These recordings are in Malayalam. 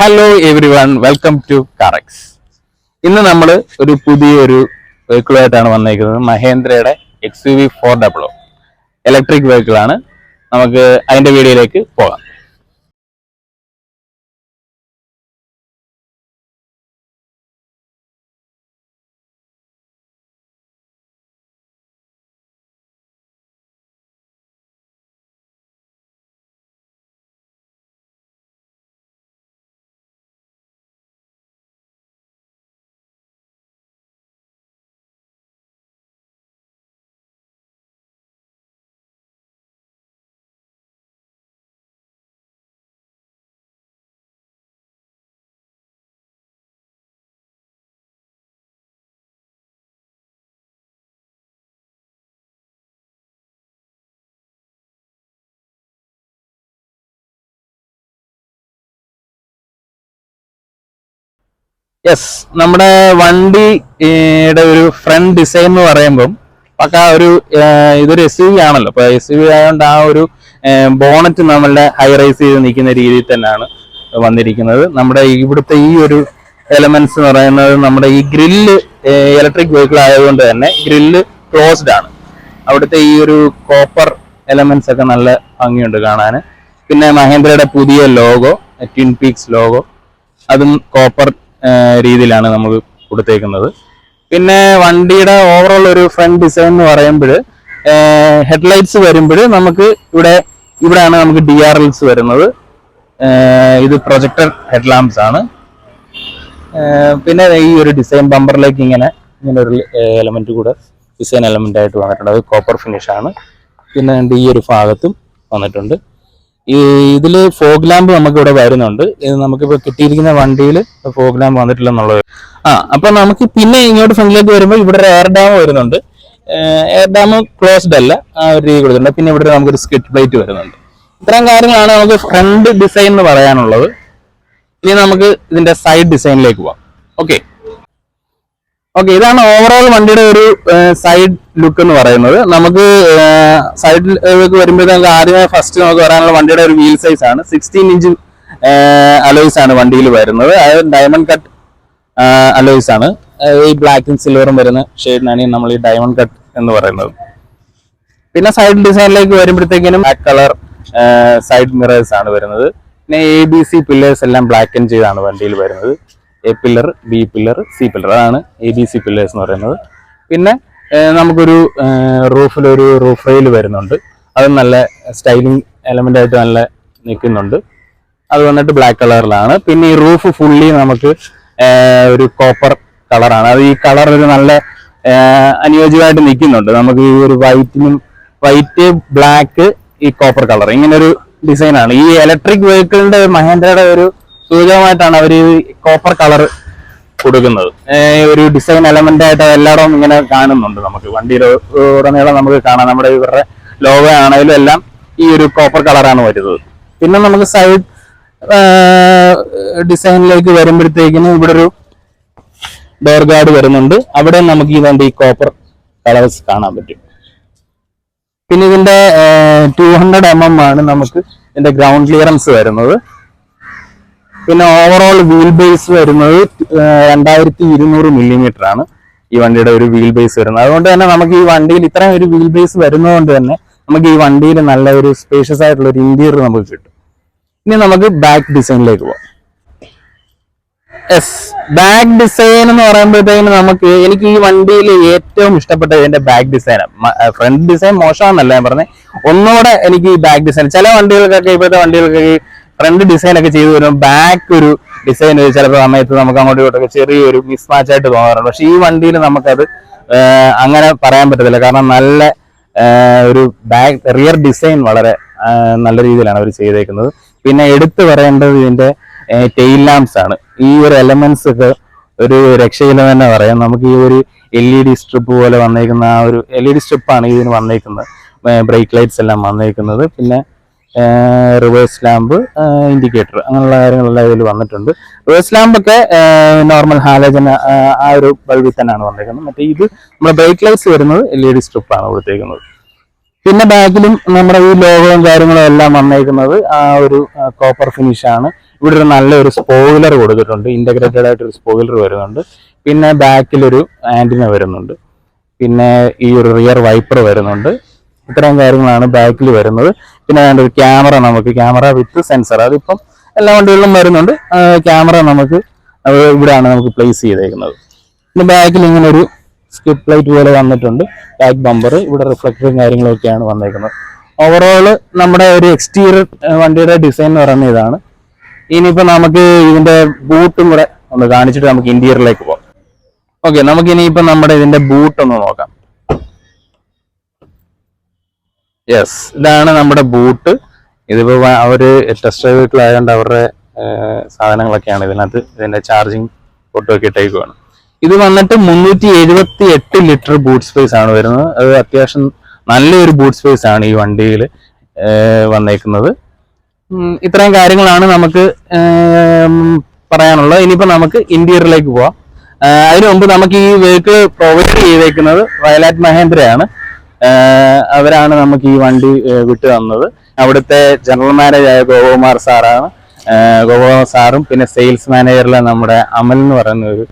Hello everyone welcome to കറക്സ് ഇന്ന് നമ്മൾ ഒരു പുതിയൊരു വെഹിക്കിളായിട്ടാണ് വന്നേക്കുന്നത്. മഹേന്ദ്രയുടെ X U V four double o electric വെഹിക്കിളാണ് നമുക്ക് അതിന്റെ വീഡിയോയിലേക്ക് പോകാം. യെസ് നമ്മുടെ വണ്ടിയുടെ ഒരു ഫ്രണ്ട് ഡിസൈൻ എന്ന് പറയുമ്പം പക്ക ഒരു ഇതൊരു എസ് യു വി ആണല്ലോ. അപ്പൊ എസ് യു വി ആയതുകൊണ്ട് ആ ഒരു ബോണറ്റ് നമ്മളുടെ ഹൈ റൈസ് ചെയ്ത് നിൽക്കുന്ന രീതിയിൽ തന്നെയാണ് വന്നിരിക്കുന്നത്. നമ്മുടെ ഇവിടുത്തെ ഈ ഒരു എലമെന്റ്സ് എന്ന് പറയുന്നത് നമ്മുടെ ഈ ഗ്രില്ല് ഇലക്ട്രിക് വെഹിക്കിൾ ആയതുകൊണ്ട് തന്നെ ഗ്രില്ല് ക്ലോസ്ഡ് ആണ്. അവിടുത്തെ ഈ ഒരു കോപ്പർ എലമെന്റ്സ് ഒക്കെ നല്ല ഭംഗിയുണ്ട് കാണാൻ പിന്നെ മഹേന്ദ്രയുടെ പുതിയ ലോഗോ ട്വിൻ പീക്സ് ലോഗോ അതും കോപ്പർ രീതിയിലാണ് നമ്മൾ കൊടുത്തേക്കുന്നത്. പിന്നെ വണ്ടിയുടെ ഓവറോൾ ഒരു ഫ്രണ്ട് ഡിസൈൻ എന്ന് പറയുമ്പോൾ ഹെഡ്ലൈറ്റ്സ് വരുമ്പോൾ നമുക്ക് ഇവിടെ ഇവിടെയാണ് നമുക്ക് ഡി ആർ എൽസ് വരുന്നത്. ഇത് പ്രൊജക്ടർ ഹെഡ്ലാമ്പ്സ് ആണ്. പിന്നെ ഈ ഒരു ഡിസൈൻ ബമ്പറിലേക്ക് ഇങ്ങനെ ഇങ്ങനെ ഒരു എലമെന്റ് കൂടെ ഡിസൈൻ എലമെന്റ് ആയിട്ട് വന്നിട്ടുണ്ട്. അത് കോപ്പർ ഫിനിഷ് ആണ്. പിന്നെ ഈ ഒരു ഭാഗത്തും വന്നിട്ടുണ്ട്. ഈ ഇതിൽ ഫോഗ് ലാമ്പ് നമുക്ക് ഇവിടെ വരുന്നുണ്ട്. ഇത് നമുക്കിപ്പോ കിട്ടിയിരിക്കുന്ന വണ്ടിയിൽ ഫോഗ് ലാമ്പ് വന്നിട്ടില്ല എന്നുള്ളത് ആ അപ്പൊ നമുക്ക് പിന്നെ ഇങ്ങോട്ട് ഫ്രണ്ടിലേക്ക് വരുമ്പോൾ ഇവിടെ ഒരു എയർ ഡാം വരുന്നുണ്ട്. എയർ ഡാം ക്ലോസ്ഡ് അല്ല ആ ഒരു രീതി കൊടുത്തിട്ടുണ്ട്. പിന്നെ ഇവിടെ നമുക്കൊരു സ്കിറ്റ് പ്ലേറ്റ് വരുന്നുണ്ട്. ഇത്തരം കാര്യങ്ങളാണ് നമുക്ക് ഫ്രണ്ട് ഡിസൈൻ എന്ന് പറയാനുള്ളത്. ഇനി നമുക്ക് ഇതിന്റെ സൈഡ് ഡിസൈനിലേക്ക് പോവാം. ഓക്കെ ഓക്കെ ഇതാണ് ഓവറോൾ വണ്ടിയുടെ ഒരു സൈഡ് ലുക്ക് എന്ന് പറയുന്നത്. നമുക്ക് സൈഡിലേക്ക് വരുമ്പോഴത്തേക്ക് ആദ്യമേ ഫസ്റ്റ് നമുക്ക് വരാനുള്ള വണ്ടിയുടെ ഒരു വീൽ സൈസ് ആണ്. സിക്സ്റ്റീൻ ഇഞ്ച് അലോയ്സ് ആണ് വണ്ടിയിൽ വരുന്നത്. അതായത് ഡയമണ്ട് കട്ട് അലോയ്സ് ആണ്. ഈ ബ്ലാക്കും സിൽവറും വരുന്ന ഷെയ്ഡിനാണ് നമ്മൾ ഈ ഡയമണ്ട് കട്ട് എന്ന് പറയുന്നത്. പിന്നെ സൈഡ് ഡിസൈനിലേക്ക് വരുമ്പോഴത്തേക്കിനും ബ്ലാക്ക് കളർ സൈഡ് മിറേഴ്സ് ആണ് വരുന്നത്. പിന്നെ എ ബി സി പില്ലേഴ്സ് എല്ലാം ബ്ലാക്ക് ആൻഡ് ചെയ്താണ് വണ്ടിയിൽ വരുന്നത്. A pillar B pillar C pillar അതാണ് എ ബി സി പില്ലേഴ്സ് എന്ന് പറയുന്നത്. പിന്നെ നമുക്കൊരു റൂഫിലൊരു റൂഫ് റെയിൽ വരുന്നുണ്ട്. അത് നല്ല സ്റ്റൈലിംഗ് എലമെന്റ് ആയിട്ട് നല്ല നിൽക്കുന്നുണ്ട്. അത് വന്നിട്ട് ബ്ലാക്ക് കളറിലാണ് പിന്നെ ഈ റൂഫ് ഫുള്ളി നമുക്ക് ഒരു കോപ്പർ കളറാണ് അത് ഈ കളർ ഒരു നല്ല അനുയോജ്യമായിട്ട് നിൽക്കുന്നുണ്ട്. നമുക്ക് ഈ ഒരു വൈറ്റിനും വൈറ്റ് ബ്ലാക്ക് ഈ കോപ്പർ കളർ ഇങ്ങനെ ഒരു ഡിസൈനാണ് ഈ ഇലക്ട്രിക് വെഹിക്കിളിന്റെ മഹേന്ദ്രയുടെ ഒരു സൂചകമായിട്ടാണ് അവർ കോപ്പർ കളർ കൊടുക്കുന്നത്. ഒരു ഡിസൈൻ എലമെന്റ് ആയിട്ട് എല്ലായിടവും ഇങ്ങനെ കാണുന്നുണ്ട് നമുക്ക്. വണ്ടിയിൽ ഉടനീളം നമുക്ക് കാണാം. നമ്മുടെ ഇവരുടെ ലോഗോ ആണെങ്കിലും എല്ലാം ഈ ഒരു കോപ്പർ കളറാണ് വരുന്നത്. പിന്നെ നമുക്ക് സൈഡ് ഡിസൈനിലേക്ക് വരുമ്പോഴത്തേക്കിനും ഇവിടെ ഒരു ഡോർ ഗാർഡ് വരുന്നുണ്ട്. അവിടെ നമുക്ക് ഈ വണ്ടി കോപ്പർ കളേഴ്സ് കാണാൻ പറ്റും. പിന്നെ ഇതിന്റെ ടു ഹൺഡ്രഡ് എം എം ആണ് നമുക്ക് ഇതിന്റെ ഗ്രൗണ്ട് ക്ലിയറൻസ് വരുന്നത്. പിന്നെ ഓവറോൾ വീൽ ബേസ് വരുന്നത് രണ്ടായിരത്തി ഇരുന്നൂറ് മില്ലിമീറ്റർ ആണ്. ഈ വണ്ടിയുടെ ഒരു വീൽ ബേസ് വരുന്നത്. അതുകൊണ്ട് തന്നെ നമുക്ക് ഈ വണ്ടിയിൽ ഇത്രയും ഒരു വീൽ ബേസ് വരുന്നതുകൊണ്ട് തന്നെ നമുക്ക് ഈ വണ്ടിയിൽ നല്ല ഒരു സ്പേഷ്യസ് ആയിട്ടുള്ള ഒരു ഇന്റീരിയർ നമുക്ക് കിട്ടും. ഇനി നമുക്ക് ബാക്ക് ഡിസൈനിലേക്ക് പോകാം യെസ് ബാക്ക് ഡിസൈൻ എന്ന് പറയുമ്പോഴത്തേക്കും നമുക്ക് എനിക്ക് ഈ വണ്ടിയിൽ ഏറ്റവും ഇഷ്ടപ്പെട്ട ഇതിന്റെ ബാക്ക് ഡിസൈൻ ഫ്രണ്ട് ഡിസൈൻ മോശമാണെന്നല്ല ഞാൻ പറഞ്ഞത്. ഒന്നുകൂടെ എനിക്ക് ഈ ബാക്ക് ഡിസൈൻ ചില വണ്ടികൾക്കൊക്കെ ഇപ്പോഴത്തെ വണ്ടികൾക്കൊക്കെ ഫ്രണ്ട് ഡിസൈൻ ഒക്കെ ചെയ്തു വരുമ്പോൾ ബാക്ക് ഒരു ഡിസൈൻ ചിലപ്പോൾ സമയത്ത് നമുക്ക് അങ്ങോട്ടും ഇങ്ങോട്ടൊക്കെ ചെറിയൊരു മിസ്മാച്ച് ആയിട്ട് തോന്നാറുണ്ട്. പക്ഷെ ഈ വണ്ടിയിൽ നമുക്കത് അങ്ങനെ പറയാൻ പറ്റത്തില്ല. കാരണം നല്ല ഒരു ബാക്ക് റിയർ ഡിസൈൻ വളരെ നല്ല രീതിയിലാണ് അവർ ചെയ്തേക്കുന്നത്. പിന്നെ എടുത്തു പറയേണ്ടത് ഇതിന്റെ ടെയിൽ ലാംപ്സ് ആണ്. ഈ ഒരു എലമെന്റ്സ് ഒക്കെ ഒരു രക്ഷയില്ല തന്നെ പറയാം. നമുക്ക് ഈ ഒരു എൽ ഇ ഡി സ്ട്രിപ്പ് പോലെ വന്നേക്കുന്ന ആ ഒരു എൽ ഇ ഡി സ്ട്രിപ്പാണ് ഇതിന് വന്നേക്കുന്നത്. ബ്രേക്ക് ലൈറ്റ്സ് എല്ലാം വന്നേക്കുന്നത്. പിന്നെ റിവേഴ്സ് ലാമ്പ് ഇൻഡിക്കേറ്റർ അങ്ങനെയുള്ള കാര്യങ്ങളെല്ലാം ഇതിൽ വന്നിട്ടുണ്ട്. റിവേഴ്സ് ലാമ്പൊക്കെ നോർമൽ ഹാലജൻ ആ ഒരു ബൾബിൽ തന്നെയാണ് വന്നിരിക്കുന്നത് മറ്റേ ഇത് നമ്മുടെ ബ്രേക്ക് ലൈറ്റ്സ് വരുന്നത് എൽ ഇ ഡി സ്ട്രിപ്പാണ് കൊടുത്തേക്കുന്നത്. പിന്നെ ബാക്കിലും നമ്മുടെ ഈ ലോഗോയും കാര്യങ്ങളും എല്ലാം വന്നേക്കുന്നത് ആ ഒരു കോപ്പർ ഫിനിഷ് ആണ്. ഇവിടെ ഒരു നല്ലൊരു സ്പോയിലർ കൊടുത്തിട്ടുണ്ട്. ഇന്റഗ്രേറ്റഡ് ആയിട്ടൊരു സ്പോയിലർ വരുന്നുണ്ട്. പിന്നെ ബാക്കിലൊരു ആന്റിന വരുന്നുണ്ട്. പിന്നെ ഈ ഒരു റിയർ വൈപ്പർ വരുന്നുണ്ട്. ഇത്രയും കാര്യങ്ങളാണ് ബാക്കിൽ വരുന്നത്. പിന്നെ വേണ്ട ഒരു ക്യാമറ നമുക്ക് ക്യാമറ വിത്ത് സെൻസർ. അതിപ്പം എല്ലാ വണ്ടികളിലും വരുന്നുണ്ട്. ക്യാമറ നമുക്ക് ഇവിടെയാണ് നമുക്ക് പ്ലേസ് ചെയ്തേക്കുന്നത്. പിന്നെ ബാക്കിൽ ഇങ്ങനെ ഒരു സ്കിപ്പ് ലൈറ്റ് പോലെ വന്നിട്ടുണ്ട്. ബാക്ക് ബമ്പർ ഇവിടെ റിഫ്ലക്ടറും കാര്യങ്ങളൊക്കെയാണ് വന്നേക്കുന്നത്. ഓവറോൾ നമ്മുടെ ഒരു എക്സ്റ്റീരിയർ വണ്ടിയുടെ ഡിസൈൻ എന്ന് പറയുന്നത് ഇതാണ്. ഇനിയിപ്പോൾ നമുക്ക് ഇതിന്റെ ബൂട്ടും കൂടെ ഒന്ന് കാണിച്ചിട്ട് നമുക്ക് ഇന്റീരിയറിലേക്ക് പോകാം. ഓക്കെ നമുക്ക് ഇനിയിപ്പോൾ നമ്മുടെ ഇതിന്റെ ബൂട്ട് ഒന്ന് നോക്കാം. യെസ് ഇതാണ് നമ്മുടെ ബൂട്ട് ഇതിപ്പോ അവർ ടെസ്റ്റ് ഡ്രൈവ് വീട്ടിലായതുകൊണ്ട് അവരുടെ സാധനങ്ങളൊക്കെയാണ് ഇതിനകത്ത് ഇതിന്റെ ചാർജിങ് ഫോട്ടോ ഒക്കെ ഇട്ടേക്കുവാണ്. ഇത് വന്നിട്ട് മുന്നൂറ്റി എഴുപത്തി എട്ട് ലിറ്റർ ബൂട്ട് സ്പേസ് ആണ് വരുന്നത്. അത് അത്യാവശ്യം നല്ലൊരു ബൂട്ട് സ്പേസ് ആണ് ഈ വണ്ടിയിൽ വന്നേക്കുന്നത്. ഇത്രയും കാര്യങ്ങളാണ് നമുക്ക് പറയാനുള്ളത്. ഇനിയിപ്പോ നമുക്ക് ഇന്റീരിയറിലേക്ക് പോവാം. അതിനു മുമ്പ് നമുക്ക് ഈ വെഹിക്കിൾ പ്രൊവൈഡ് ചെയ്തേക്കുന്നത് വയലാറ്റ് മഹേന്ദ്രയാണ്. അവരാണ് നമുക്ക് ഈ വണ്ടി വിട്ടു തന്നത്. അവിടുത്തെ ജനറൽ മാനേജർ ഗോപകുമാർ സാറാണ്. ഗോപകുമാർ സാറും പിന്നെ സെയിൽസ് മാനേജറിലെ നമ്മുടെ അമൽ എന്ന് പറയുന്ന ഒരു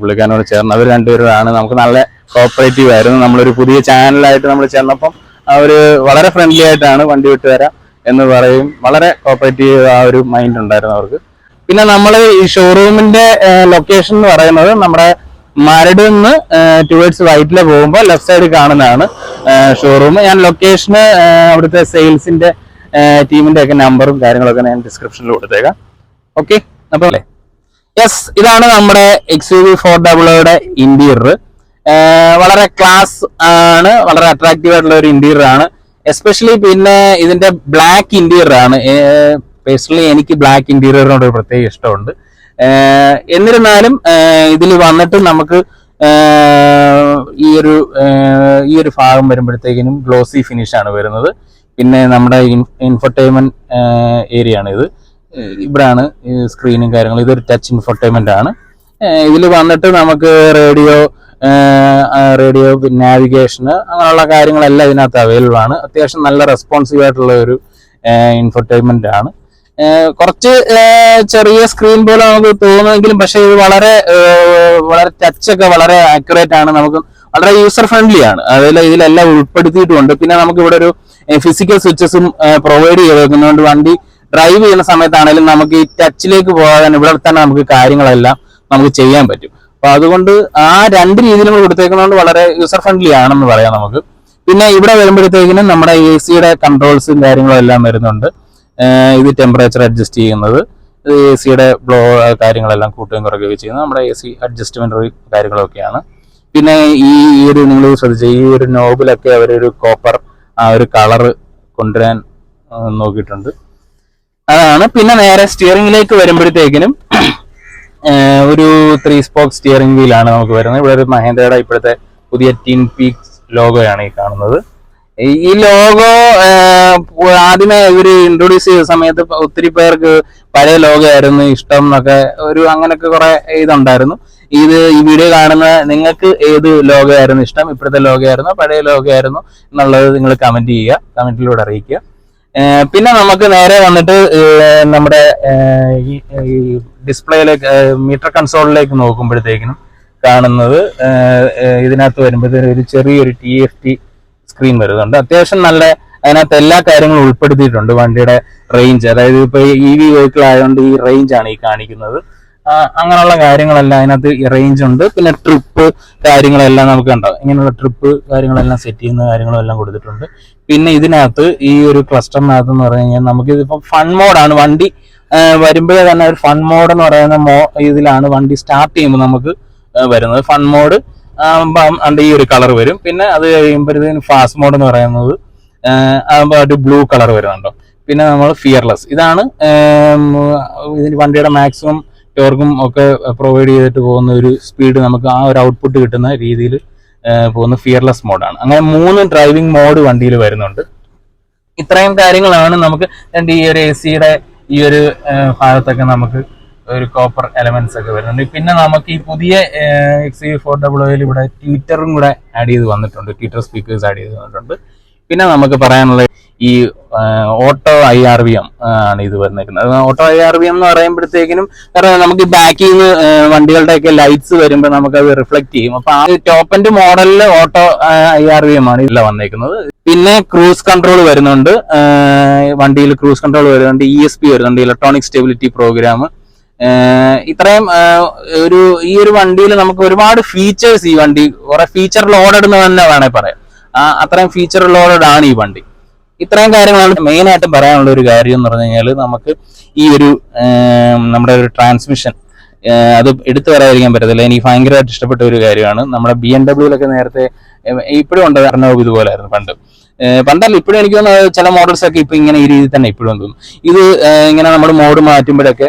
പുള്ളിക്കാരനോട് ചേർന്ന് അവർ രണ്ടുപേരാണ് നമുക്ക് നല്ല കോപ്പറേറ്റീവ് ആയിരുന്നു. നമ്മളൊരു പുതിയ ചാനലായിട്ട് നമ്മൾ ചെന്നപ്പം അവർ വളരെ ഫ്രണ്ട്ലി ആയിട്ടാണ് വണ്ടി വിട്ടു തരാം എന്ന് പറയും. വളരെ കോപ്പറേറ്റീവ് ആ ഒരു മൈൻഡ് ഉണ്ടായിരുന്നു അവർക്ക്. പിന്നെ നമ്മൾ ഈ ഷോറൂമിന്റെ ലൊക്കേഷൻ എന്ന് പറയുന്നത് നമ്മുടെ മരട് നിന്ന് ടുവേർഡ്സ് വൈറ്റിലെ പോകുമ്പോൾ ലെഫ്റ്റ് സൈഡ് കാണുന്നതാണ് ഷോറൂം ഞാൻ ലൊക്കേഷന് അവിടുത്തെ സെയിൽസിന്റെ ടീമിന്റെ ഒക്കെ നമ്പറും കാര്യങ്ങളൊക്കെ ഞാൻ ഡിസ്ക്രിപ്ഷനിൽ കൊടുത്തേക്കാം. ഓക്കെ അല്ലേ? യെസ് ഇതാണ് നമ്മുടെ എക്സ് യു വി ഫോർ ഡബിളോയുടെ ഇന്റീരിയർ വളരെ ക്ലാസ് ആണ് വളരെ അട്രാക്റ്റീവ് ആയിട്ടുള്ള ഒരു ഇന്റീരിയർ ആണ്. എസ്പെഷ്യലി പിന്നെ ഇതിന്റെ ബ്ലാക്ക് ഇന്റീരിയർ ആണ്. പേഴ്സണലി എനിക്ക് ബ്ലാക്ക് ഇന്റീരിയറിനോട് ഒരു പ്രത്യേക ഇഷ്ടമുണ്ട്. എന്നിരുന്നാലും ഇതിൽ വന്നിട്ട് നമുക്ക് ഈ ഒരു ഈ ഒരു ഭാഗം വരുമ്പോഴത്തേക്കിനും ഗ്ലോസി ഫിനിഷ് ആണ് വരുന്നത്. പിന്നെ നമ്മുടെ ഇൻഫർടൈൻമെന്റ് ഏരിയ ആണ് ഇത്. ഇവിടാണ് സ്ക്രീനും കാര്യങ്ങളും. ഇതൊരു ടച്ച് ഇൻഫർടൈൻമെന്റ് ആണ്. ഇതിൽ വന്നിട്ട് നമുക്ക് റേഡിയോ റേഡിയോ നാവിഗേഷന് അങ്ങനെയുള്ള കാര്യങ്ങളെല്ലാം ഇതിനകത്ത് അവൈലബിൾ ആണ്. അത്യാവശ്യം നല്ല റെസ്പോൺസീവ് ആയിട്ടുള്ള ഒരു ഇൻഫർടൈൻമെന്റ് ആണ്. കുറച്ച് ചെറിയ സ്ക്രീൻ പോലെ നമുക്ക് തോന്നുമെങ്കിലും പക്ഷെ ഇത് വളരെ വളരെ ടച്ച് ഒക്കെ വളരെ ആക്യുറേറ്റ് ആണ്. നമുക്ക് വളരെ യൂസർ ഫ്രണ്ട്ലി ആണ്. അതിൽ ഇതിലെല്ലാം ഉൾപ്പെടുത്തിയിട്ടുണ്ട്. പിന്നെ നമുക്ക് ഇവിടെ ഒരു ഫിസിക്കൽ സ്വിച്ചസും പ്രൊവൈഡ് ചെയ്ത് വെക്കുന്നതുകൊണ്ട് വണ്ടി ഡ്രൈവ് ചെയ്യുന്ന സമയത്താണെങ്കിലും നമുക്ക് ഈ ടച്ചിലേക്ക് പോകാൻ ഇവിടെ തന്നെ നമുക്ക് കാര്യങ്ങളെല്ലാം നമുക്ക് ചെയ്യാൻ പറ്റും. അപ്പൊ അതുകൊണ്ട് ആ രണ്ട് രീതിയിലും കൊടുത്തേക്കുന്നതുകൊണ്ട് വളരെ യൂസർ ഫ്രണ്ട്ലി ആണെന്ന് പറയാം നമുക്ക്. പിന്നെ ഇവിടെ വരുമ്പോഴത്തേക്കിനും നമ്മുടെ എ സിയുടെ കൺട്രോൾസും കാര്യങ്ങളും എല്ലാം വരുന്നുണ്ട്. ഇത് ടെമ്പറേച്ചർ അഡ്ജസ്റ്റ് ചെയ്യുന്നത്. എ സിയുടെ ബ്ലോ കാര്യങ്ങളെല്ലാം കൂട്ടുകയും കുറയ്ക്കുകയും ചെയ്യുന്നത് നമ്മുടെ എ സി അഡ്ജസ്റ്റ്മെന്റ് കാര്യങ്ങളൊക്കെയാണ്. പിന്നെ ഈ ഒരു നിങ്ങൾ ശ്രദ്ധിച്ച ഈ ഒരു നോബിലൊക്കെ അവരൊരു കോപ്പർ ആ ഒരു കളർ കൊണ്ടുവരാൻ നോക്കിയിട്ടുണ്ട്. അതാണ്. പിന്നെ നേരെ സ്റ്റിയറിംഗിലേക്ക് വരുമ്പോഴത്തേക്കിനും ഒരു ത്രീ സ്പോക്ക് സ്റ്റിയറിംഗ് വീലാണ് നമുക്ക് വരുന്നത്. ഇവിടെ ഒരു മഹേന്ദ്രയുടെ ഇപ്പോഴത്തെ പുതിയ ടീൻ പീക്സ് ലോഗോയാണ് ഈ കാണുന്നത്. ഈ ലോഗോ ആദ്യമേ ഇവർ ഇൻട്രൊഡ്യൂസ് ചെയ്ത സമയത്ത് ഒത്തിരി പേർക്ക് പഴയ ലോകമായിരുന്നു ഇഷ്ടം എന്നൊക്കെ ഒരു അങ്ങനൊക്കെ കുറെ ഇതുണ്ടായിരുന്നു. ഇത് ഈ വീഡിയോ കാണുന്ന നിങ്ങൾക്ക് ഏത് ലോകമായിരുന്നു ഇഷ്ടം? ഇപ്പോഴത്തെ ലോകമായിരുന്നു? പഴയ ലോകമായിരുന്നു? എന്നുള്ളത് നിങ്ങൾ കമന്റ് ചെയ്യുക കമന്റിലൂടെ അറിയിക്കുക. പിന്നെ നമുക്ക് നേരെ വന്നിട്ട് നമ്മുടെ ഈ- ഡിസ്പ്ലേയിലേക്ക് മീറ്റർ കൺസോളിലേക്ക് നോക്കുമ്പോഴത്തേക്കിനും കാണുന്നത് ഇതിനകത്ത് വരുമ്പോഴത്തേക്കും ഒരു ചെറിയൊരു ടി എഫ് ടി സ്ക്രീൻ വരുന്നുണ്ട്. അത്യാവശ്യം നല്ല അതിനകത്ത് എല്ലാ കാര്യങ്ങളും ഉൾപ്പെടുത്തിയിട്ടുണ്ട് വണ്ടിയുടെ റേഞ്ച് അതായത് ഇപ്പൊ ഇ വി വെഹിക്കിൾ ആയതുകൊണ്ട് ഈ റേഞ്ച് ആണ് ഈ കാണിക്കുന്നത്. അങ്ങനെയുള്ള കാര്യങ്ങളെല്ലാം അതിനകത്ത് റേഞ്ച് ഉണ്ട്. പിന്നെ ട്രിപ്പ് കാര്യങ്ങളെല്ലാം നമുക്ക് ഉണ്ടാവും ഇങ്ങനെയുള്ള ട്രിപ്പ് കാര്യങ്ങളെല്ലാം സെറ്റ് ചെയ്യുന്ന കാര്യങ്ങളും എല്ലാം കൊടുത്തിട്ടുണ്ട്. പിന്നെ ഇതിനകത്ത് ഈ ഒരു ക്ലസ്റ്ററിനകത്ത് എന്ന് പറഞ്ഞു കഴിഞ്ഞാൽ നമുക്ക് ഇതിപ്പോ ഫൺ മോഡാണ് വണ്ടി വരുമ്പോഴേ തന്നെ ഒരു ഫൺ മോഡ് എന്ന് പറയുന്ന മോ ഇതിലാണ് വണ്ടി സ്റ്റാർട്ട് ചെയ്യുമ്പോൾ നമുക്ക് വരുന്നത്. ഫൺ മോഡ് അണ്ട് ഈ ഒരു കളർ വരും. പിന്നെ അത് കഴിയുമ്പോഴത്തേന് ഫാസ്റ്റ് മോഡ് എന്ന് പറയുന്നത് ഒരു ബ്ലൂ കളർ വരുന്നുണ്ടോ പിന്നെ നമ്മൾ ഫിയർലെസ് ഇതാണ് ഇതിന് വണ്ടിയുടെ മാക്സിമം ടോർക്കും ഒക്കെ പ്രൊവൈഡ് ചെയ്തിട്ട് പോകുന്ന ഒരു സ്പീഡ് നമുക്ക് ആ ഒരു ഔട്ട്പുട്ട് കിട്ടുന്ന രീതിയിൽ പോകുന്ന ഫിയർലെസ് മോഡാണ് അങ്ങനെ മൂന്ന് ഡ്രൈവിംഗ് മോഡ് വണ്ടിയിൽ വരുന്നുണ്ട്. ഇത്രയും കാര്യങ്ങളാണ് നമുക്ക് രണ്ട് ഈ ഒരു എ സിയുടെ ഈ ഒരു ഭാഗത്തൊക്കെ നമുക്ക് ഒരു കോപ്പർ എലമെന്റ്സ് ഒക്കെ വരുന്നുണ്ട്. പിന്നെ നമുക്ക് ഈ പുതിയ എക്സ് ഫോർ ഡബിൾ ഓയിൽ ഇവിടെ ട്വിറ്ററും കൂടെ ആഡ് ചെയ്ത് വന്നിട്ടുണ്ട്. ട്വിറ്റർ സ്പീക്കേഴ്സ് ആഡ് ചെയ്ത് വന്നിട്ടുണ്ട്. പിന്നെ നമുക്ക് പറയാനുള്ളത് ഈ auto I R V M ആണ് ഇത് വന്നിരിക്കുന്നത്. Auto I R V M എന്ന് പറയുമ്പോഴത്തേക്കിനും കാരണം നമുക്ക് ബാക്കിൽ നിന്ന് വണ്ടികളുടെ ഒക്കെ ലൈറ്റ്സ് വരുമ്പോൾ നമുക്ക് അത് റിഫ്ലക്ട് ചെയ്യും. അപ്പൊ ആ ടോപ്പ് ആൻഡ് മോഡലിൽ auto I R V M ആണ് ഇതിൽ വന്നിരിക്കുന്നത്. പിന്നെ ക്രൂസ് കൺട്രോൾ വരുന്നുണ്ട്. വണ്ടിയിൽ ക്രൂസ് കൺട്രോൾ വരുന്നുണ്ട്. ഇ എസ് പി വരുന്നുണ്ട്. Electronic stability program. ഇത്രയും ഒരു ഈ ഒരു വണ്ടിയിൽ നമുക്ക് ഒരുപാട് ഫീച്ചേഴ്സ് ഈ വണ്ടി കുറെ ഫീച്ചർ ലോഡഡ് എന്ന് തന്നെ വേണേ പറയാം. അത്രയും ഫീച്ചർ ഉള്ളവരോടാണ് ഈ വണ്ടി. ഇത്രയും കാര്യങ്ങളാണ് മെയിൻ ആയിട്ട് പറയാനുള്ള ഒരു കാര്യം എന്ന് പറഞ്ഞു കഴിഞ്ഞാൽ നമുക്ക് ഈ ഒരു നമ്മുടെ ഒരു ട്രാൻസ്മിഷൻ അത് എടുത്തു പറയാതിരിക്കാൻ പറ്റത്തില്ല. എനിക്ക് ഭയങ്കരമായിട്ട് ഇഷ്ടപ്പെട്ട ഒരു കാര്യമാണ്. നമ്മുടെ ബി എം ഡബ്ല്യൂലൊക്കെ നേരത്തെ ഇപ്പോഴും ഉണ്ട്. അർണവ് ഇതുപോലായിരുന്നു പണ്ട്. പണ്ടല്ല ഇപ്പോഴും എനിക്ക് തോന്നുന്നു ചില മോഡൽസ് ഒക്കെ ഇപ്പൊ ഇങ്ങനെ ഈ രീതിയിൽ തന്നെ ഇപ്പോഴും തോന്നും. ഇത് ഇങ്ങനെ നമ്മൾ മോഡ് മാറ്റുമ്പോഴൊക്കെ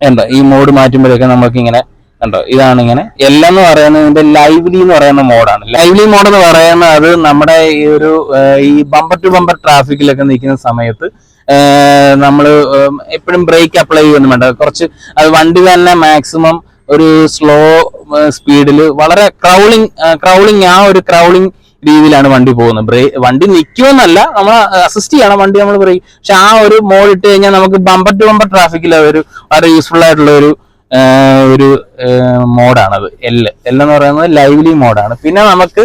എന്താ ഈ മോഡ് മാറ്റുമ്പോഴൊക്കെ നമുക്ക് ഇങ്ങനെ കണ്ടോ? ഇതാണ് ഇങ്ങനെ എല്ലാം എന്ന് പറയുന്നത് ഇതിന്റെ ലൈവ്ലി എന്ന് പറയുന്ന മോഡാണ് ലൈവ്ലി മോഡ് എന്ന് പറയുന്നത് അത് നമ്മുടെ ഈ ഒരു ഈ ബമ്പർ ടു ബമ്പർ ട്രാഫിക്കിലൊക്കെ നിൽക്കുന്ന സമയത്ത് നമ്മൾ എപ്പോഴും ബ്രേക്ക് അപ്ലൈ ചെയ്യുന്നു വേണ്ട കുറച്ച് അത് വണ്ടി തന്നെ മാക്സിമം ഒരു സ്ലോ സ്പീഡിൽ വളരെ ക്രൗളിങ് ക്രൗളിങ് ആ ഒരു ക്രൗളിങ് രീതിയിലാണ് വണ്ടി പോകുന്നത്. ബ്രേ വണ്ടി നിൽക്കുമെന്നല്ല നമ്മൾ അസിസ്റ്റ് ചെയ്യണം വണ്ടി നമ്മൾ ബ്രേക്ക് പക്ഷെ ആ ഒരു മോഡ് ഇട്ട് കഴിഞ്ഞാൽ നമുക്ക് ബമ്പർ ടു ബമ്പർ ട്രാഫിക്കിൽ ഒരു വളരെ യൂസ്ഫുൾ ആയിട്ടുള്ള ഒരു ഒരു മോഡാണത്. എൽ എൽ എന്ന് പറയുന്നത് ലൈവ്ലി മോഡാണ്. പിന്നെ നമുക്ക്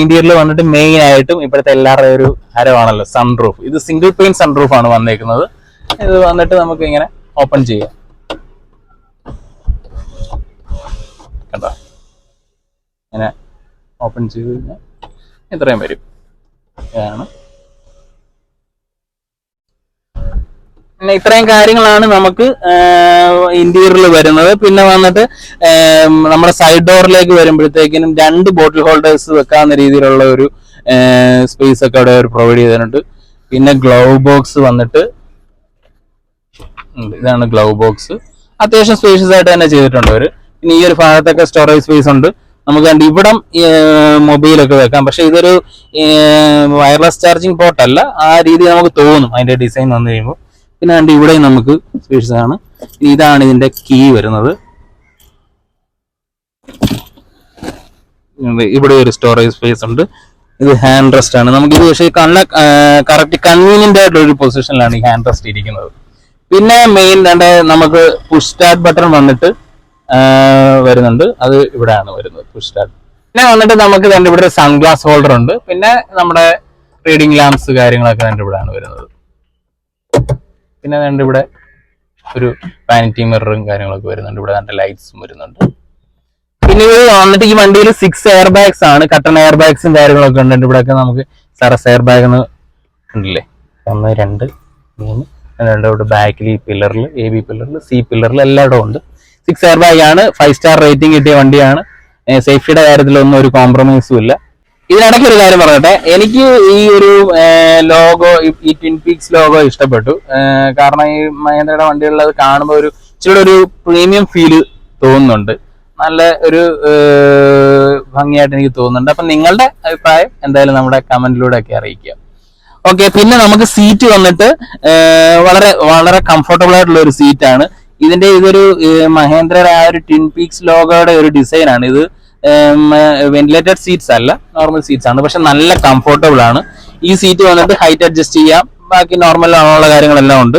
ഇന്ത്യയിൽ വന്നിട്ട് മെയിൻ ആയിട്ടും ഇപ്പോഴത്തെ എല്ലാവരുടെയും ഒരു ഹരമാണല്ലോ സൺറൂഫ് ഇത് സിംഗിൾ പെയിൻ സൺറൂഫ് ആണ് വന്നേക്കുന്നത്. ഇത് വന്നിട്ട് നമുക്ക് ഇങ്ങനെ ഓപ്പൺ ചെയ്യാം. കണ്ടോ? ഇങ്ങനെ ഓപ്പൺ ചെയ്ത് കഴിഞ്ഞാൽ ഇത്രയും വരും. ഇതാണ് പിന്നെ ഇത്രയും കാര്യങ്ങളാണ് നമുക്ക് ഇന്റീരിയറിൽ വരുന്നത്. പിന്നെ വന്നിട്ട് നമ്മുടെ സൈഡ് ഡോറിലേക്ക് വരുമ്പോഴത്തേക്കിനും രണ്ട് ബോട്ടിൽ ഹോൾഡേഴ്സ് വെക്കാവുന്ന രീതിയിലുള്ള ഒരു സ്പേസ് ഒക്കെ അവിടെ പ്രൊവൈഡ് ചെയ്തിട്ടുണ്ട്. പിന്നെ ഗ്ലൗ ബോക്സ് വന്നിട്ട് ഇതാണ് ഗ്ലൗ ബോക്സ് അത്യാവശ്യം സ്പേഷ്യസ് ആയിട്ട് തന്നെ ചെയ്തിട്ടുണ്ട് അവർ. പിന്നെ ഈ ഒരു ഭാഗത്തൊക്കെ സ്റ്റോറേജ് സ്പേസ് ഉണ്ട്. നമുക്ക് കണ്ട് ഇവിടം മൊബൈലൊക്കെ വെക്കാം. പക്ഷെ ഇതൊരു വയർലെസ് ചാർജിങ് പോർട്ട് അല്ല. ആ രീതി നമുക്ക് തോന്നും. അതിന്റെ ഡിസൈൻ വന്നു കഴിയുമ്പോൾ പിന്നെ ആണ്ട് ഇവിടെയും നമുക്ക് സ്പേഷ്യസ് ആണ് ഇനി ഇതാണ് ഇതിന്റെ കീ വരുന്നത്. ഇവിടെ ഒരു സ്റ്റോറേജ് സ്പേസ് ഉണ്ട്. ഇത് ഹാൻഡ് റെസ്റ്റ് ആണ്. നമുക്ക് ഇത് പക്ഷേ നല്ല കറക്റ്റ് കൺവീനിയന്റ് ആയിട്ടുള്ള ഒരു പൊസിഷനിലാണ് ഈ ഹാൻഡ് റെസ്റ്റ് ഇരിക്കുന്നത്. പിന്നെ മെയിൻ രണ്ട് നമുക്ക് പുഷ് സ്റ്റാർട്ട് ബട്ടൺ വന്നിട്ട് വരുന്നുണ്ട്. അത് ഇവിടെയാണ് വരുന്നത് പുഷ് സ്റ്റാർട്ട് പിന്നെ വന്നിട്ട് നമുക്ക് തന്നെ ഇവിടെ സൺഗ്ലാസ് ഹോൾഡർ ഉണ്ട്. പിന്നെ നമ്മുടെ റീഡിംഗ് ലാംപ്സ് കാര്യങ്ങളൊക്കെ തന്നെ ഇവിടെയാണ് വരുന്നത്. പിന്നെ അതുകൊണ്ട് ഇവിടെ ഒരു വാനിറ്റി മിററും കാര്യങ്ങളൊക്കെ വരുന്നുണ്ട്. ഇവിടെ നല്ല ലൈറ്റ്സും വരുന്നുണ്ട്. പിന്നെ ഇത് വന്നിട്ട് ഈ വണ്ടിയിൽ സിക്സ് എയർ ബാഗ്സ് ആണ്. കട്ടൺ എയർ ബാഗ്സും കാര്യങ്ങളൊക്കെ ഉണ്ട്. ഇവിടെയൊക്കെ നമുക്ക് സറസ് എയർ ബാഗ് എന്ന് ഉണ്ടല്ലേ? ഒന്ന് രണ്ട് മൂന്ന് രണ്ട് ഇവിടെ ബാക്കിൽ ഈ പില്ലറിൽ എ ബി പില്ലറിൽ സി പില്ലറിൽ എല്ലായിടവും ഉണ്ട്. സിക്സ് എയർ ബാഗ് ആണ്. ഫൈവ് സ്റ്റാർ റേറ്റിംഗ് കിട്ടിയ വണ്ടിയാണ്. സേഫ്റ്റിയുടെ കാര്യത്തിലൊന്നും ഒരു കോംപ്രമൈസും ഇല്ല. ഇതിനിടയ്ക്ക് ഒരു കാര്യം പറയട്ടെ. എനിക്ക് ഈ ഒരു ലോഗോ ഈ ട്വിൻ പീക്സ് ലോഗോ ഇഷ്ടപ്പെട്ടു. കാരണം ഈ മഹേന്ദ്രയുടെ വണ്ടികളിൽ കാണുമ്പോൾ ഒരു ഇച്ചിരി ഒരു പ്രീമിയം ഫീൽ തോന്നുന്നുണ്ട്. നല്ല ഒരു ഭംഗിയായിട്ട് എനിക്ക് തോന്നുന്നുണ്ട്. അപ്പൊ നിങ്ങളുടെ അഭിപ്രായം എന്തായാലും നമ്മുടെ കമന്റിലൂടെ ഒക്കെ അറിയിക്കുക. ഓക്കെ പിന്നെ നമുക്ക് സീറ്റ് വന്നിട്ട് വളരെ വളരെ കംഫർട്ടബിൾ ആയിട്ടുള്ള ഒരു സീറ്റാണ് ഇതിന്റെ ഇതൊരു മഹേന്ദ്രയുടെ ആ ഒരു ട്വിൻ പീക്സ് ലോഗോയുടെ ഒരു ഡിസൈനാണ് ഇത് വെന്റിലേറ്റഡ് സീറ്റ്സ് അല്ല നോർമൽ സീറ്റ്സ് ആണ്. പക്ഷെ നല്ല കംഫർട്ടബിൾ ആണ്. ഈ സീറ്റ് വന്നിട്ട് ഹൈറ്റ് അഡ്ജസ്റ്റ് ചെയ്യാം. ബാക്കി നോർമൽ ആണുള്ള കാര്യങ്ങളെല്ലാം ഉണ്ട്.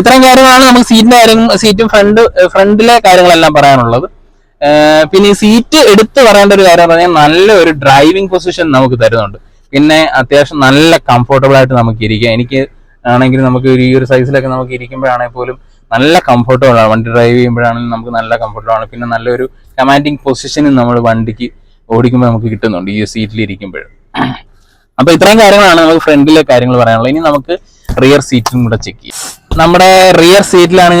ഇത്രയും കാര്യങ്ങളാണ് നമുക്ക് സീറ്റിന്റെ കാര്യം സീറ്റും ഫ്രണ്ട് ഫ്രണ്ടിലെ കാര്യങ്ങളെല്ലാം പറയാനുള്ളത്. പിന്നെ ഈ സീറ്റ് എടുത്ത് പറയേണ്ട ഒരു കാര്യം പറഞ്ഞാൽ നല്ല ഒരു ഡ്രൈവിംഗ് പൊസിഷൻ നമുക്ക് തരുന്നുണ്ട്. പിന്നെ അത്യാവശ്യം നല്ല കംഫർട്ടബിൾ ആയിട്ട് നമുക്ക് ഇരിക്കാം. എനിക്ക് ആണെങ്കിൽ നമുക്ക് ഈ ഒരു സൈസിലൊക്കെ നമുക്ക് ഇരിക്കുമ്പോഴാണെങ്കിൽ പോലും നല്ല കംഫർട്ടബിളാണ് വണ്ടി ഡ്രൈവ് ചെയ്യുമ്പോഴാണെങ്കിലും നമുക്ക് നല്ല കംഫർട്ടബിളാണ് പിന്നെ നല്ലൊരു കമാൻഡിങ് പൊസിഷനും നമ്മൾ വണ്ടിക്ക് ഓടിക്കുമ്പോൾ നമുക്ക് കിട്ടുന്നുണ്ട്. ഈ സീറ്റിൽ ഇരിക്കുമ്പോൾ അപ്പൊ ഇത്രയും കാര്യങ്ങളാണ് നമുക്ക് ഫ്രണ്ടിലെ കാര്യങ്ങൾ പറയാനുള്ളത്. ഇനി നമുക്ക് റിയർ സീറ്റും കൂടെ ചെക്ക് ചെയ്യാം. നമ്മുടെ റിയർ സീറ്റിലാണ്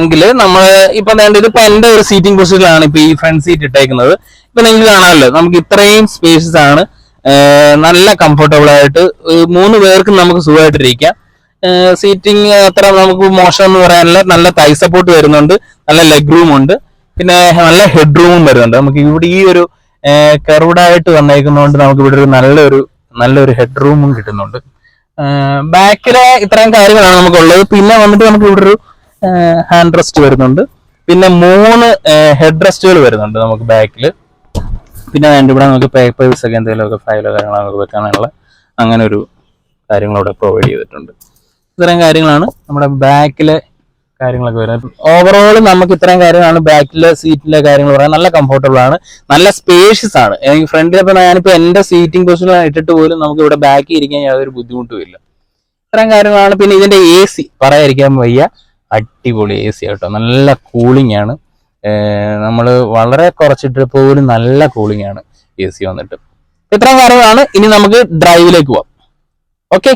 എങ്കിൽ നമ്മൾ ഇപ്പൊ വേണ്ടത് ഇപ്പൊ എന്റെ ഒരു സീറ്റിംഗ് പൊസിഷനിലാണ് ഇപ്പൊ ഈ ഫ്രണ്ട് സീറ്റ് ഇട്ടേക്കുന്നത്. ഇപ്പൊ നിങ്ങൾക്ക് കാണാമല്ലോ നമുക്ക് ഇത്രയും സ്പേസസ് ആണ് നല്ല കംഫർട്ടബിൾ ആയിട്ട് മൂന്ന് പേർക്കും നമുക്ക് സുഖമായിട്ട് ഇരിക്കാം സീറ്റിംഗ് അത്ര നമുക്ക് മോശം എന്ന് പറയാനില്ല. നല്ല തൈ സപ്പോർട്ട് വരുന്നുണ്ട്. നല്ല ലെഗ് റൂം ഉണ്ട്. പിന്നെ നല്ല ഹെഡ് റൂമും വരുന്നുണ്ട്. നമുക്ക് ഇവിടെ ഈ ഒരു കർവ്ഡ് ആയിട്ട് വന്നേക്കുന്നതുകൊണ്ട് നമുക്ക് ഇവിടെ ഒരു നല്ലൊരു നല്ലൊരു ഹെഡ് റൂമും കിട്ടുന്നുണ്ട്. ബാക്കിലെ ഇത്രയും കാര്യങ്ങളാണ് നമുക്കുള്ളത്. പിന്നെ വന്നിട്ട് നമുക്ക് ഇവിടെ ഒരു ഹാൻഡ് റെസ്റ്റ് വരുന്നുണ്ട്. പിന്നെ മൂന്ന് ഹെഡ് റെസ്റ്റുകൾ വരുന്നുണ്ട് നമുക്ക് ബാക്കിൽ പിന്നെ അതിന്റെ ഇവിടെ നമുക്ക് പേപ്പേഴ്സ് ഒക്കെ എന്തെങ്കിലുമൊക്കെ ഫയലോ കാര്യങ്ങളോ നമുക്ക് വെക്കാനുള്ള അങ്ങനെ ഒരു കാര്യങ്ങളോടെ പ്രൊവൈഡ് ചെയ്തിട്ടുണ്ട്. ഇത്രയും കാര്യങ്ങളാണ് നമ്മുടെ ബാക്കിലെ കാര്യങ്ങളൊക്കെ വരുന്നത് ഓവറോൾ നമുക്ക് ഇത്രയും കാര്യങ്ങളാണ് ബാക്കിലെ സീറ്റിലെ കാര്യങ്ങൾ പറയാൻ നല്ല കംഫർട്ടബിൾ ആണ്. നല്ല സ്പേഷ്യസ് ആണ്. ഇപ്പൊ ഞാനിപ്പോ എന്റെ സീറ്റിംഗ് പൊസിഷൻ ഇട്ടിട്ട് പോലും നമുക്ക് ഇവിടെ ബാക്കിൽ ഇരിക്കാൻ യാതൊരു ബുദ്ധിമുട്ടും ഇല്ല. ഇത്രയും കാര്യങ്ങളാണ്. പിന്നെ ഇതിന്റെ എ സി പറയാതിരിക്കാൻ വയ്യ. അടിപൊളി എ സി ആട്ടോ നല്ല കൂളിംഗ് ആണ്. നമ്മൾ വളരെ കുറച്ചിട്ട് പോലും നല്ല കൂളിംഗ് ആണ് എ സി വന്നിട്ട്. ഇത്രയും കാര്യങ്ങളാണ്. ഇനി നമുക്ക് ഡ്രൈവിലേക്ക് പോവാം. ഓക്കെ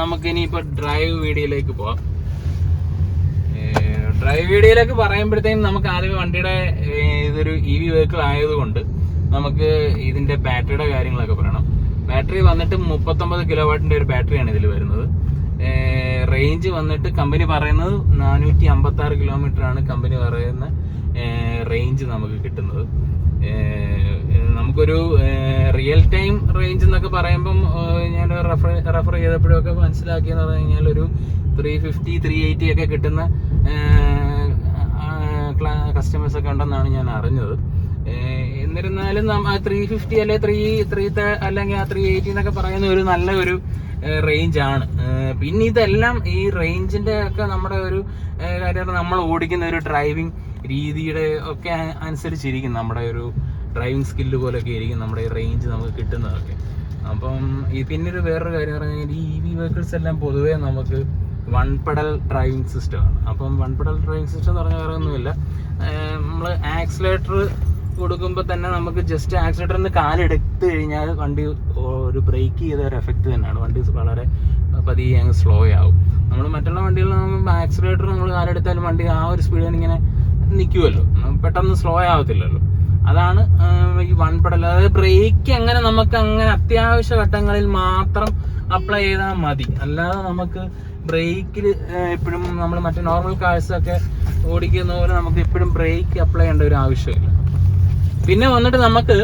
നമുക്ക് ഇനി ഇപ്പൊ ഡ്രൈവ് വീഡിയോയിലേക്ക് പോവാം. ഡ്രൈവ് വീഡിയോയിലേക്ക് പറയുമ്പോഴത്തേക്കും നമുക്ക് ആദ്യമേ വണ്ടിയുടെ ഇതൊരു ഇ വി വെഹിക്കിൾ ആയതുകൊണ്ട് നമുക്ക് ഇതിന്റെ ബാറ്ററിയുടെ കാര്യങ്ങളൊക്കെ പറയണം. ബാറ്ററി വന്നിട്ട് മുപ്പത്തൊമ്പത് കിലോ വാട്ടിന്റെ ഒരു ബാറ്ററിയാണ് ഇതിൽ വരുന്നത്. റേഞ്ച് വന്നിട്ട് കമ്പനി പറയുന്നത് നാനൂറ്റി അമ്പത്തി ആറ് കിലോമീറ്റർ ആണ് കമ്പനി പറയുന്ന റേഞ്ച് നമുക്ക് കിട്ടുന്നത്. നമുക്കൊരു റിയൽ ടൈം റേഞ്ച് എന്നൊക്കെ പറയുമ്പം ഞാൻ റെഫർ റെഫർ ചെയ്തപ്പോഴൊക്കെ മനസ്സിലാക്കിയെന്ന് പറഞ്ഞു കഴിഞ്ഞാൽ ഒരു ത്രീ ഫിഫ്റ്റി ത്രീ എയ്റ്റി ഒക്കെ കിട്ടുന്ന കസ്റ്റമേഴ്സ് ഒക്കെ ഉണ്ടെന്നാണ് ഞാൻ അറിഞ്ഞത്. എന്നിരുന്നാലും ത്രീ ഫിഫ്റ്റി അല്ലെ ത്രീ ത്രീ അല്ലെങ്കിൽ ആ ത്രീ എയ്റ്റി എന്നൊക്കെ പറയുന്ന ഒരു നല്ല ഒരു റേഞ്ച് ആണ്. പിന്നെ ഇതെല്ലാം ഈ റേഞ്ചിന്റെ ഒക്കെ നമ്മുടെ ഒരു കാര്യം നമ്മൾ ഓടിക്കുന്ന ഒരു ഡ്രൈവിംഗ് രീതിയുടെ ഒക്കെ അനുസരിച്ചിരിക്കും നമ്മുടെ ഒരു ഡ്രൈവിംഗ് സ്കില്ല് പോലൊക്കെ ആയിരിക്കും നമ്മുടെ ഈ റേഞ്ച് നമുക്ക് കിട്ടുന്നതൊക്കെ. അപ്പം ഈ പിന്നെ ഒരു വേറൊരു കാര്യം പറഞ്ഞു കഴിഞ്ഞാൽ ഈ ഇ വി വെഹിക്കിൾസ് എല്ലാം പൊതുവേ നമുക്ക് വൺ പെഡൽ ഡ്രൈവിംഗ് സിസ്റ്റമാണ് അപ്പം വൺ പെഡൽ ഡ്രൈവിംഗ് സിസ്റ്റം എന്ന് പറഞ്ഞാൽ വേറെ ഒന്നുമില്ല. നമ്മൾ ആക്സിലേറ്റർ കൊടുക്കുമ്പോൾ തന്നെ നമുക്ക് ജസ്റ്റ് ആക്സിലേറ്ററിൽ നിന്ന് കാലെടുത്ത് കഴിഞ്ഞാൽ വണ്ടി ഒരു ബ്രേക്ക് ചെയ്ത ഒരു എഫക്റ്റ് തന്നെയാണ്. വണ്ടി വളരെ പതിയെ അങ്ങ് സ്ലോ ആവും. നമ്മൾ മറ്റുള്ള വണ്ടികളിൽ നമ്മൾ ആക്സിലേറ്റർ നമ്മൾ കാലെടുത്താലും വണ്ടി ആ ഒരു സ്പീഡിൽ ഇങ്ങനെ നിൽക്കുമല്ലോ പെട്ടെന്ന് സ്ലോ ആവത്തില്ലല്ലോ. അതാണ് ഈ വൺ അതായത് ബ്രേക്ക് അങ്ങനെ നമുക്ക് അങ്ങനെ അത്യാവശ്യ ഘട്ടങ്ങളിൽ മാത്രം അപ്ലൈ ചെയ്താൽ മതി. അല്ലാതെ നമുക്ക് ബ്രേക്കിൽ എപ്പോഴും നമ്മൾ മറ്റേ നോർമൽ കാഴ്ചയൊക്കെ ഓടിക്കുന്ന പോലെ നമുക്ക് എപ്പോഴും ബ്രേക്ക് അപ്ലൈ ചെയ്യേണ്ട ഒരു ആവശ്യമില്ല. പിന്നെ വന്നിട്ട് നമുക്ക്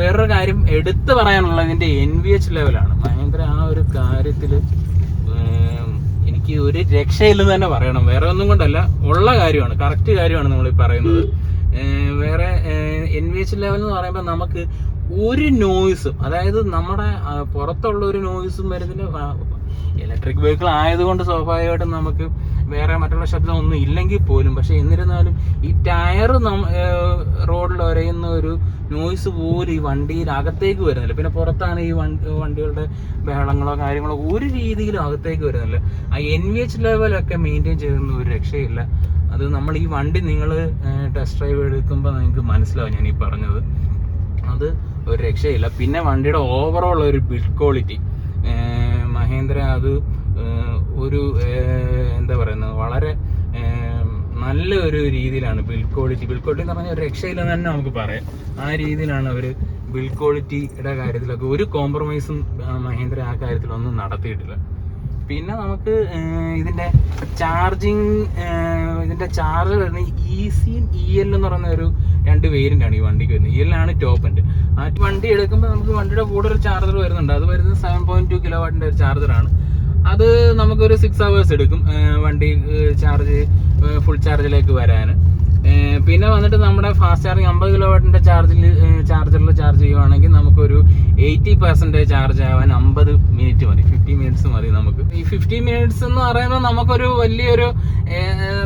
വേറൊരു കാര്യം എടുത്തു പറയാനുള്ള ഇതിന്റെ എൻ വി എച്ച് ലെവലാണ് ഭയങ്കര ആ ഒരു കാര്യത്തിൽ എനിക്ക് ഒരു രക്ഷയില്ലെന്ന് തന്നെ പറയണം. വേറെ ഒന്നും കൊണ്ടല്ല ഉള്ള കാര്യമാണ്. കറക്റ്റ് കാര്യമാണ് നമ്മൾ ഈ പറയുന്നത്. വേറെ എൻ വി എച്ച് ലെവൽ എന്ന് പറയുമ്പോൾ നമുക്ക് ഒരു നോയ്സും അതായത് നമ്മുടെ പുറത്തുള്ള ഒരു നോയ്സും വരുന്നില്ല ഇലക്ട്രിക് വെഹിക്കിൾ ആയതുകൊണ്ട് സ്വാഭാവികമായിട്ടും നമുക്ക് വേറെ മറ്റുള്ള ശബ്ദം ഒന്നും ഇല്ലെങ്കിൽ പോലും. പക്ഷെ എന്നിരുന്നാലും ഈ ടയർ റോഡിൽ ഒരയുന്ന ഒരു നോയ്സ് പോലും ഈ വണ്ടിയിൽ അകത്തേക്ക് വരുന്നില്ല. പിന്നെ പുറത്താണ് ഈ വണ്ടികളുടെ ബഹളങ്ങളോ കാര്യങ്ങളോ ഒരു രീതിയിലും അകത്തേക്ക് വരുന്നില്ല. ആ എൻ വി എച്ച് ലെവലൊക്കെ മെയിന്റെയിൻ ചെയ്യുന്ന ഒരു രക്ഷയില്ല. അത് നമ്മൾ ഈ വണ്ടി നിങ്ങൾ ടെസ്റ്റ് ഡ്രൈവ് എടുക്കുമ്പോൾ നിങ്ങൾക്ക് മനസ്സിലാവും ഞാൻ ഈ പറഞ്ഞത്. അത് ഒരു രക്ഷയില്ല. പിന്നെ വണ്ടിയുടെ ഓവറോൾ ഒരു ബിൽഡ് ക്വാളിറ്റി മഹേന്ദ്ര അത് ഒരു എന്താ പറയുന്നത് വളരെ നല്ല ഒരു രീതിയിലാണ് ബിൽഡ് ക്വാളിറ്റി ബിൽഡ് ക്വാളിറ്റി എന്ന് പറഞ്ഞാൽ ഒരു രക്ഷയില്ലെന്ന് തന്നെ നമുക്ക് പറയാം. ആ രീതിയിലാണ് അവർ ബിൽഡ് ക്വാളിറ്റിയുടെ കാര്യത്തിലൊക്കെ ഒരു കോംപ്രമൈസും മഹേന്ദ്ര ആ കാര്യത്തിലൊന്നും നടത്തിയിട്ടില്ല. പിന്നെ നമുക്ക് ഇതിന്റെ ചാർജിങ് ഇതിന്റെ ചാർജ് വരുന്നത് ഇ സി ഇ എൽ എന്ന് പറയുന്ന ഒരു രണ്ട് വേരിയന്റ് ആണ് ഈ വണ്ടിക്ക് വരുന്നത്. ഇതിലാണ് ടോപ്പ് എൻഡ് ആ വണ്ടി എടുക്കുമ്പോൾ നമുക്ക് വണ്ടിയുടെ കൂടെ ഒരു ചാർജർ വരുന്നുണ്ട്. അത് വരുന്നത് സെവൻ പോയിന്റ് ടു കിലോ വാട്ടിന്റെ ഒരു ചാർജറാണ് അത് നമുക്കൊരു സിക്സ് അവേഴ്സ് എടുക്കും വണ്ടി ചാർജ് ഫുൾ ചാർജിലേക്ക് വരാൻ പിന്നെ വന്നിട്ട് നമ്മുടെ ഫാസ്റ്റ് ചാർജിങ് അമ്പത് കിലോ വാട്ടിന്റെ ചാർജിൽ ചാർജറിൽ ചാർജ് ചെയ്യുവാണെങ്കിൽ നമുക്കൊരു എയ്റ്റി പെർസെന്റേജ് ചാർജ് ആവാൻ അമ്പത് മിനിറ്റ് മതി. ഫിഫ്റ്റി മിനിറ്റ്സ് മതി നമുക്ക്. ഈ ഫിഫ്റ്റി മിനിറ്റ്സ് എന്ന് പറയുമ്പോൾ നമുക്കൊരു വലിയൊരു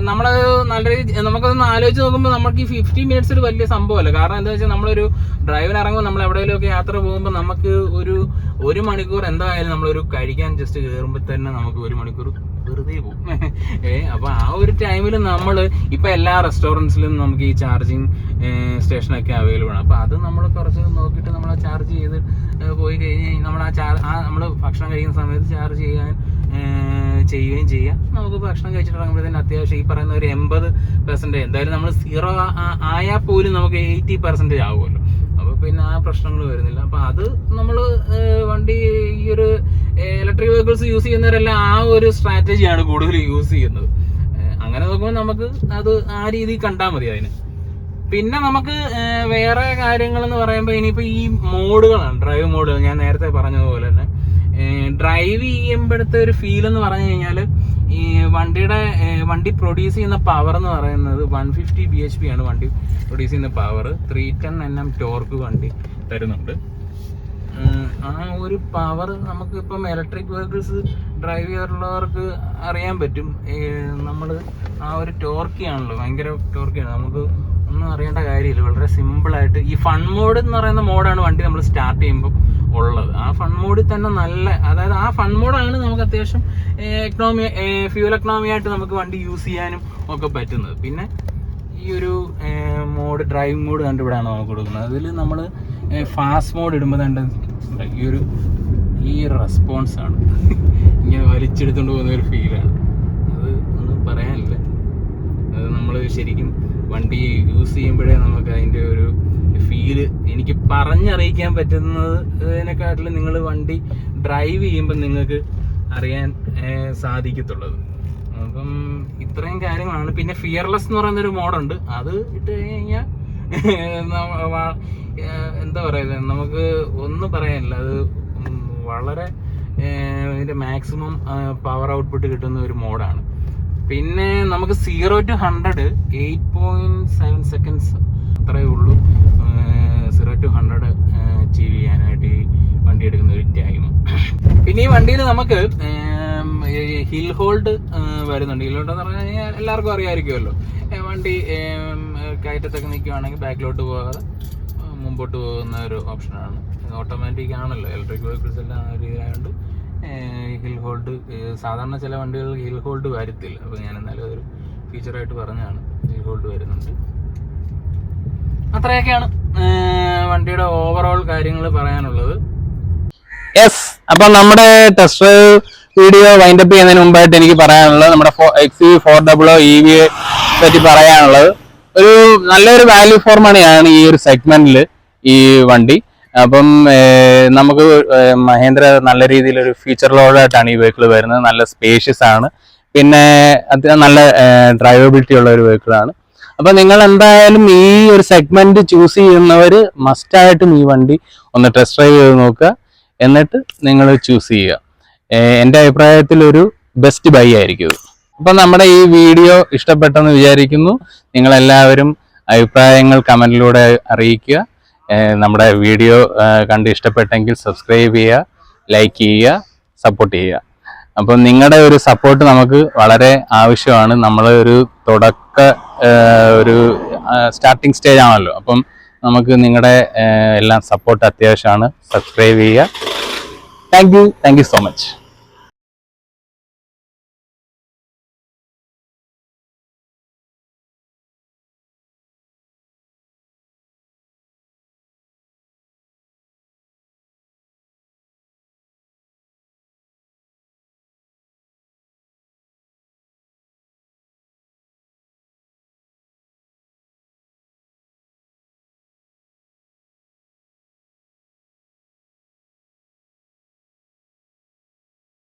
നമ്മളത് നല്ല രീതി നമുക്കൊന്ന് ആലോചിച്ച് നോക്കുമ്പോൾ നമുക്ക് ഈ ഫിഫ്റ്റി മിനിറ്റ്സ് ഒരു വലിയ സംഭവമല്ല. കാരണം എന്താ വെച്ചാൽ നമ്മളൊരു ഡ്രൈവിന് ഇറങ്ങുമ്പോൾ നമ്മൾ എവിടെയെങ്കിലുമൊക്കെ യാത്ര പോകുമ്പോൾ നമുക്ക് ഒരു ഒരു മണിക്കൂർ എന്തായാലും നമ്മളൊരു കഴിക്കാൻ ജസ്റ്റ് കയറുമ്പോൾ തന്നെ നമുക്ക് ഒരു മണിക്കൂർ വെറുതെ പോകും. ഏ അപ്പൊ ആ ഒരു ടൈമിൽ നമ്മൾ ഇപ്പൊ എല്ലാ റെസ്റ്റോറന്റ്സിലും നമുക്ക് ഈ ചാർജിങ് സ്റ്റേഷനൊക്കെ അവൈലബിൾ ആണ്. അപ്പൊ അത് നമ്മൾ കുറച്ച് നോക്കിയിട്ട് നമ്മൾ ചാർജ് ചെയ്ത് പോയി കഴിഞ്ഞ് നമ്മൾ ആ ആ നമ്മൾ ഭക്ഷണം കഴിക്കുന്ന സമയത്ത് ചാർജ് ചെയ്യാൻ ചെയ്യുകയും ചെയ്യാം. നമുക്ക് ഭക്ഷണം കഴിച്ചിട്ട് തന്നെ അത്യാവശ്യം ഈ പറയുന്ന ഒരു എൺപത് പെർസെന്റേജ് എന്തായാലും നമ്മൾ സീറോ ആയാൽ പോലും നമുക്ക് എയ്റ്റി പെർസെന്റേജ് ആകുമല്ലോ അപ്പോൾ പിന്നെ ആ പ്രശ്നങ്ങൾ വരുന്നില്ല. അപ്പോൾ അത് നമ്മൾ വണ്ടി ഈ ഒരു ഇലക്ട്രിക് വെഹിക്കിൾസ് യൂസ് ചെയ്യുന്നവരെല്ലാം ആ ഒരു സ്ട്രാറ്റജിയാണ് കൂടുതൽ യൂസ് ചെയ്യുന്നത്. അങ്ങനെ നോക്കുമ്പോൾ നമുക്ക് അത് ആ രീതിയിൽ കണ്ടാൽ മതി അതിന്. പിന്നെ നമുക്ക് വേറെ കാര്യങ്ങൾ എന്ന് പറയുമ്പോൾ ഇനിയിപ്പോൾ ഈ മോഡുകളാണ് ഡ്രൈവ് മോഡുകൾ ഞാൻ നേരത്തെ പറഞ്ഞതുപോലെ തന്നെ. ഡ്രൈവ് ചെയ്യുമ്പോഴത്തെ ഒരു ഫീൽ എന്ന് പറഞ്ഞു കഴിഞ്ഞാൽ ഈ വണ്ടിയുടെ വണ്ടി പ്രൊഡ്യൂസ് ചെയ്യുന്ന പവർ എന്ന് പറയുന്നത് one fifty B H P ആണ് വണ്ടി പ്രൊഡ്യൂസ് ചെയ്യുന്ന power three ten N M torque വണ്ടി തരുന്നുണ്ട്. ആ ഒരു പവർ നമുക്ക് ഇപ്പം ഇലക്ട്രിക് വെഹിക്കിൾസ് ഡ്രൈവ് ചെയ്യാറുള്ളവർക്ക് അറിയാൻ പറ്റും. നമ്മൾ ആ ഒരു ടോർക്കിയാണല്ലോ ഭയങ്കര ടോർക്കിയാണ് നമുക്ക് ഒന്നും അറിയേണ്ട കാര്യമില്ല. വളരെ സിമ്പിളായിട്ട് ഈ ഫൺ മോഡ് എന്ന് പറയുന്ന മോഡാണ് വണ്ടി നമ്മൾ സ്റ്റാർട്ട് ചെയ്യുമ്പോൾ ഉള്ളത്. ആ ഫൺ മോഡിൽ തന്നെ നല്ല അതായത് ആ ഫൺ മോഡാണ് നമുക്ക് അത്യാവശ്യം എക്കണോമി ഫ്യൂൽ എക്കണോമി ആയിട്ട് നമുക്ക് വണ്ടി യൂസ് ചെയ്യാനും ഒക്കെ പറ്റുന്നത്. പിന്നെ ഈ ഒരു മോഡ് ഡ്രൈവിംഗ് മോഡ് കണ്ടിവിടാണ് നമുക്ക് കൊടുക്കുന്നത്. അതിൽ നമ്മൾ ഫാസ്റ്റ് മോഡ് ഇടുമ്പോൾ കണ്ട് ഈ ഒരു ഈ ഒരു റെസ്പോൺസ് ആണ്. ഇങ്ങനെ വലിച്ചെടുത്തുകൊണ്ട് പോകുന്ന ഒരു ഫീലാണ് അത് ഒന്നും പറയാനില്ല. അത് നമ്മൾ ശരിക്കും വണ്ടി യൂസ് ചെയ്യുമ്പോഴേ നമുക്ക് അതിന്റെ ഒരു ഫീൽ എനിക്ക് പറഞ്ഞറിയിക്കാൻ പറ്റുന്നത് ഇതിനെക്കാട്ടിലും നിങ്ങൾ വണ്ടി ഡ്രൈവ് ചെയ്യുമ്പോൾ നിങ്ങൾക്ക് അറിയാൻ സാധിക്കത്തുള്ളത്. അപ്പം ഇത്രയും കാര്യങ്ങളാണ്. പിന്നെ ഫിയർലെസ് എന്ന് പറയുന്ന ഒരു മോഡുണ്ട് അത് ഇട്ട് കഴിഞ്ഞാൽ എന്താ പറയുക നമുക്ക് ഒന്നും പറയാനില്ല. അത് വളരെ ഇതിന്റെ മാക്സിമം പവർ ഔട്ട്പുട്ട് കിട്ടുന്ന ഒരു മോഡാണ് പിന്നെ നമുക്ക് zero to hundred eight point seven seconds അത്രയേ ഉള്ളൂ. സീറോ ടു ഹൺഡ്രഡ് അച്ചീവ് ചെയ്യാനായിട്ട് ഈ വണ്ടി എടുക്കുന്ന ഒരു ടൈം പിന്നെ ഈ വണ്ടിയിൽ നമുക്ക് ഹിൽ ഹോൾഡ് വരുന്നുണ്ട്. ഹിൽ ഹോൾഡ് എന്ന് പറഞ്ഞു കഴിഞ്ഞാൽ എല്ലാവർക്കും അറിയാമായിരിക്കുമല്ലോ. വണ്ടി കയറ്റത്തൊക്കെ നിൽക്കുവാണെങ്കിൽ ബാക്കിലോട്ട് പോകാതെ മുമ്പോട്ട് പോകുന്ന ഒരു ഓപ്ഷനാണ് ഓട്ടോമാറ്റിക് ആണല്ലോ. ഇലക്ട്രിക് വെഹിക്കിൾസ് എല്ലാം ആ രീതിയിലായതുകൊണ്ട് ഹിൽ ഹോൾഡ് സാധാരണ ചില വണ്ടികൾ ഹിൽ ഹോൾഡ് വരത്തില്ല. അപ്പോൾ ഞാൻ എന്നാലും അതൊരു ഫീച്ചറായിട്ട് പറഞ്ഞാണ് ഹിൽ ഹോൾഡ് വരുന്നുണ്ട്. അത്രയൊക്കെയാണ് വണ്ടിയുടെ ഓവറോൾ കാര്യങ്ങൾ പറയാനുള്ളത്. യെസ് അപ്പം നമ്മുടെ ടെസ്റ്റ് ഡ്രൈവ് വീഡിയോ വൈൻഡപ്പ് ചെയ്യുന്നതിന് മുമ്പായിട്ട് എനിക്ക് പറയാനുള്ളത് നമ്മുടെ X V four double o E V പറ്റി പറയാനുള്ളത്. ഒരു നല്ലൊരു വാല്യൂ ഫോർ മണിയാണ് ഈ ഒരു സെഗ്മെന്റിൽ ഈ വണ്ടി. അപ്പം നമുക്ക് മഹേന്ദ്ര നല്ല രീതിയിൽ ഒരു ഫീച്ചറിലോടായിട്ടാണ് ഈ വെഹിക്കിൾ വരുന്നത്. നല്ല സ്പേഷ്യസ് ആണ്. പിന്നെ അത്യാവശ്യം നല്ല ഡ്രൈവബിലിറ്റി ഉള്ള ഒരു വെഹിക്കിൾ ആണ്. അപ്പൊ നിങ്ങൾ എന്തായാലും ഈ ഒരു സെഗ്മെന്റ് ചൂസ് ചെയ്യുന്നവർ മസ്റ്റായിട്ടും ഈ വണ്ടി ഒന്ന് ടെസ്റ്റ് ഡ്രൈവ് ചെയ്ത് നോക്കുക. എന്നിട്ട് നിങ്ങൾ ചൂസ് ചെയ്യുക. എന്റെ അഭിപ്രായത്തിൽ ഒരു ബെസ്റ്റ് ബൈ ആയിരിക്കും അപ്പം നമ്മുടെ ഈ വീഡിയോ ഇഷ്ടപ്പെട്ടെന്ന് വിചാരിക്കുന്നു. നിങ്ങൾ എല്ലാവരും അഭിപ്രായങ്ങൾ കമന്റിലൂടെ അറിയിക്കുക. നമ്മുടെ വീഡിയോ കണ്ട് ഇഷ്ടപ്പെട്ടെങ്കിൽ സബ്സ്ക്രൈബ് ചെയ്യുക ലൈക്ക് ചെയ്യുക സപ്പോർട്ട് ചെയ്യുക. അപ്പം നിങ്ങളുടെ ഒരു സപ്പോർട്ട് നമുക്ക് വളരെ ആവശ്യമാണ്. നമ്മൾ ഒരു തുടക്ക ഒരു സ്റ്റാർട്ടിങ് സ്റ്റേജ് ആണല്ലോ. അപ്പം നമുക്ക് നിങ്ങളുടെ എല്ലാം സപ്പോർട്ട് അത്യാവശ്യമാണ്. സബ്സ്ക്രൈബ് ചെയ്യുക. Thank you thank you so much